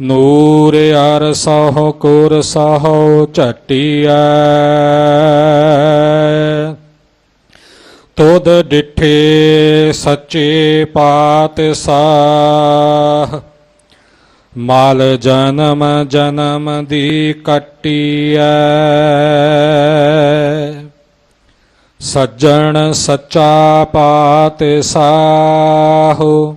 ਨੂਰ ਅਰ ਸਹੁ ਕੁਰ ਸਹੁ ਝਟਿਐ। ਤੁਧ ਡਿਠੇ ਸੱਚੇ ਪਾਤ ਸਾਹ ਮਾਲ ਜਨਮ ਜਨਮ ਦੀ ਕੱਟੀਐ। ਸੱਜਣ ਸੱਚਾ ਪਾਤ ਪਾਤਸ਼ਾਹੋ।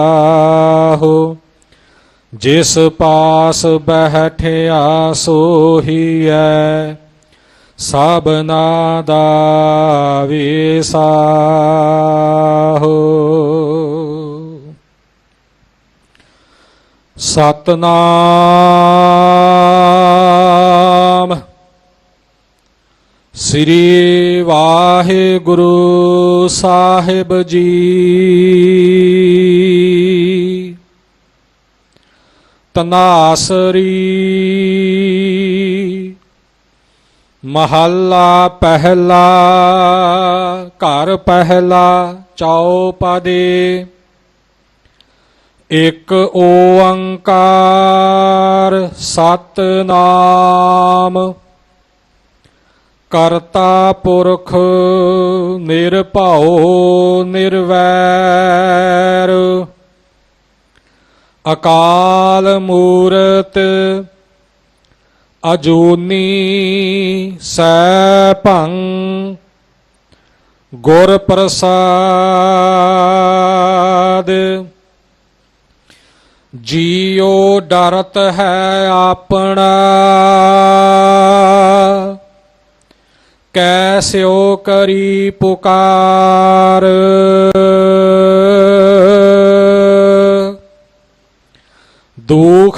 ਜਿਸ ਪਾਸ ਬਹਿਠਿਆ ਸੋਹੀਐ ਸਭਨਾ ਦਾ ਵਿਸਾਹੋ। ਸਤਨਾਮ ਸ੍ਰੀ ਵਾਹਿਗੁਰੂ ਸਾਹਿਬ ਜੀ। ਤਨਾਸਰੀ। ਮਹੱਲਾ ਪਹਿਲਾ ਘਰ ਪਹਿਲਾ ਚੌਪਦੇ ਇਕ ਓੰਕਾਰ ਸਤਨਾਮ। ਕਰਤਾ ਪੁਰਖ ਨਿਰਭਉ ਨਿਰਵੈਰ। ਅਕਾਲ ਮੂਰਤ ਅਜੂਨੀ ਸੈਭੰ ਗੁਰ ਪ੍ਰਸਾਦ। ਜੀਉ ਡਰਤ ਹੈ ਆਪਣਾ ਕੈਸਿਓ ਕਰੀ ਪੁਕਾਰ।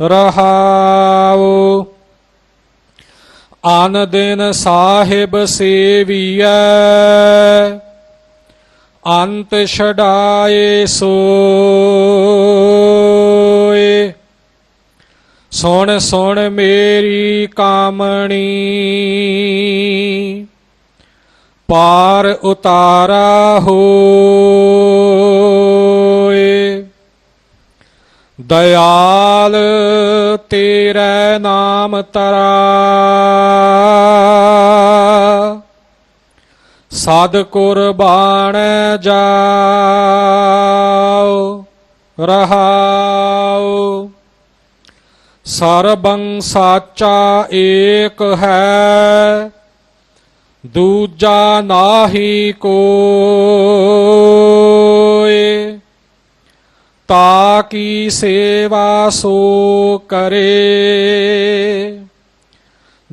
ਰਹਾਉ। ਆਨ ਦਿਨ ਸਾਹਿਬ ਸੇਵੀਐ, ਅੰਤ ਛਡਾਏ ਸੋਏ। ਸੁਣ ਸੁਣ ਮੇਰੀ ਕਾਮਣੀ, ਪਾਰ ਉਤਾਰਾ ਹੋਏ। ਦਇਆਲ, ਤੇਰੇ ਨਾਮ ਤਰਾ। ਸਦ ਕੁਰਬਾਨ ਜਾਓ ਰਹਾਉ ਸਰਬੰ ਸਾਚਾ ਏਕ ਹੈ, ਦੂਜਾ ਨਾਹੀ ਕੋ। ਤਾ ਕੀ ਸੇਵਾ ਸੋ ਕਰੇ?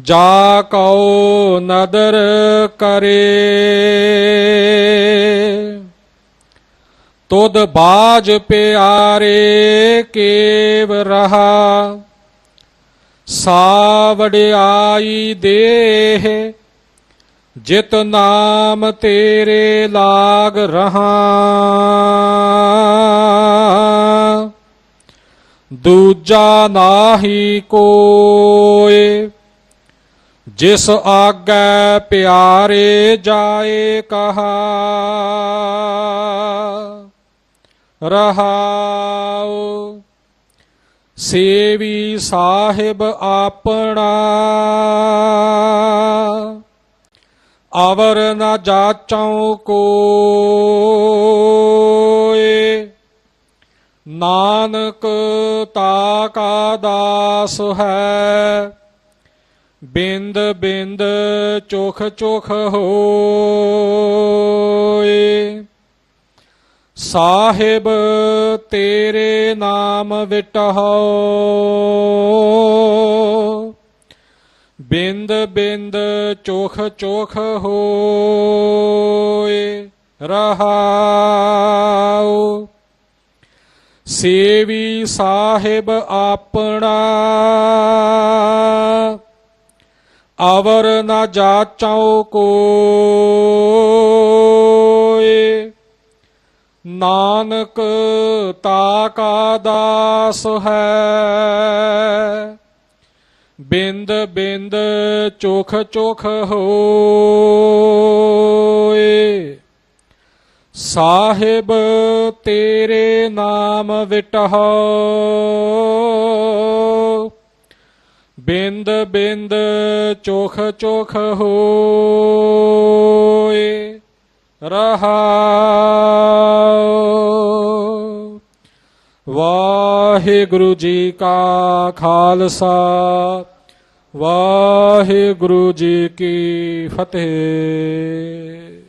ਜਾ ਕਉ ਨਦਰ ਕਰੇ। ਤੁਧ ਬਾਜ ਪਿਆਰੇ ਕੇਵ ਰਹਾ। ਸਾ ਵਡਿਆਈ ਦੇਹ। ਜਿਤ ਨਾਮ ਤੇਰੇ ਲਾਗ ਰਹਾ। ਦੂਜਾ ਨਾਹੀ ਕੋਏ, ਜਿਸ ਆਗੈ ਪਿਆਰੇ ਜਾਏ ਕਹਾ। ਰਹਾਉ, ਸੇਵੀ ਸਾਹਿਬ ਆਪਣਾ। ਅਵਰ ਨਾ ਜਾਚਉ ਕੋਏ ਨਾਨਕ ਤਾ ਕਾ ਦਾਸ ਹੈ। ਬਿੰਦ ਬਿੰਦ ਚੋਖ ਚੋਖ ਹੋਏ। ਸਾਹਿਬ ਤੇਰੇ ਨਾਮ ਵਿਟਹੋ ਬਿੰਦ ਬਿੰਦ ਚੋਖ ਚੋਖ ਹੋਏ ਰਹਾਉ ਸੇਵੀ ਸਾਹਿਬ ਆਪਣਾ। ਅਵਰ ਨਾ ਜਾਚਉ ਕੋਏ ਨਾਨਕ ਤਾ ਕਾ ਦਾਸ ਹੈ। ਬਿੰਦ ਬਿੰਦ ਚੋਖ ਚੋਖ ਹੋਏ ਸਾਹਿਬ, ਤੇਰੇ ਨਾਮ ਵਿਟਹੋ। ਬਿੰਦ ਬਿੰਦ, ਚੋਖ ਚੋਖ ਹੋਏ, ਰਹਾਉ। ਵਾਹਿਗੁਰੂ ਜੀ ਕਾ ਖਾਲਸਾ, ਵਾਹਿਗੁਰੂ ਜੀ ਕੀ ਫਤਿਹ।